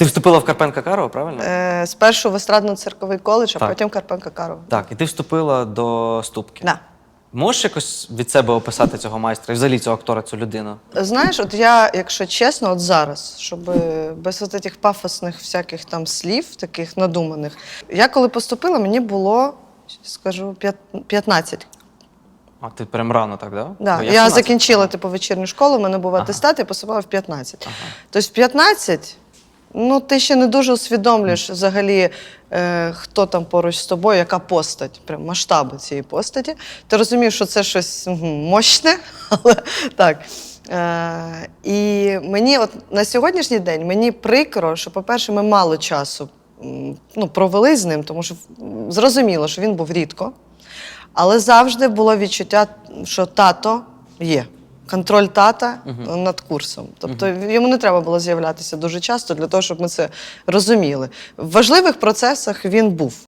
Ти вступила в Карпенка Карова, правильно? Е, спершу в естрадно-цирковий коледж, а Так. потім Карпенка Карова. Так, і ти вступила до ступки. Да. Можеш якось від себе описати цього майстра і взагалі цього актора, цю людину? Знаєш, от я, якщо чесно, от зараз, щоб без от цих пафосних всяких там слів, таких надуманих, я коли поступила, мені було, скажу, п'ят- 15. А ти прям рано так, да? Да. Бо Я, 17. закінчила типу вечірню школу, у мене був Ага. атестат, я поступила в 15. Тобто в 15, ну ти ще не дуже усвідомлюєш взагалі, е, хто там поруч з тобою, яка постать, прям масштаби цієї постаті. Ти розумієш, що це щось мощне, але так. Е, і мені, от на сьогоднішній день, мені прикро, що, по-перше, ми мало часу ну, провели з ним, тому що зрозуміло, що він був рідко. Але завжди було відчуття, що тато є. Контроль тата над курсом. Тобто йому не треба було з'являтися дуже часто для того, щоб ми це розуміли. В важливих процесах він був.